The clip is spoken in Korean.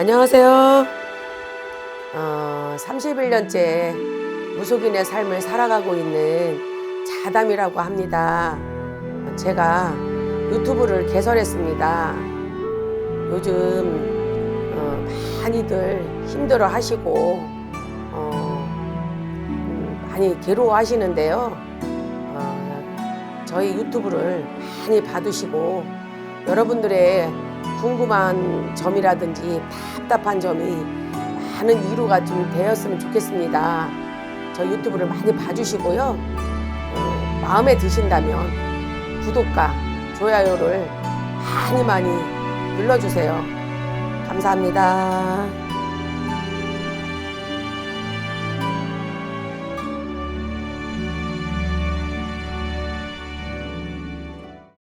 안녕하세요. 어, 31년째 무속인의 삶을 살아가고 있는 자담이라고 합니다. 제가 유튜브를 개설했습니다. 요즘 어, 많이들 힘들어 하시고 어, 음, 많이 괴로워 하시는데요. 어, 저희 유튜브를 많이 봐두시고 여러분들의 궁금한 점이라든지 답답한 점이 많은 위로가 좀 되었으면 좋겠습니다. 저 유튜브를 많이 봐주시고요. 어, 마음에 드신다면 구독과 좋아요를 많이 많이 눌러주세요. 감사합니다.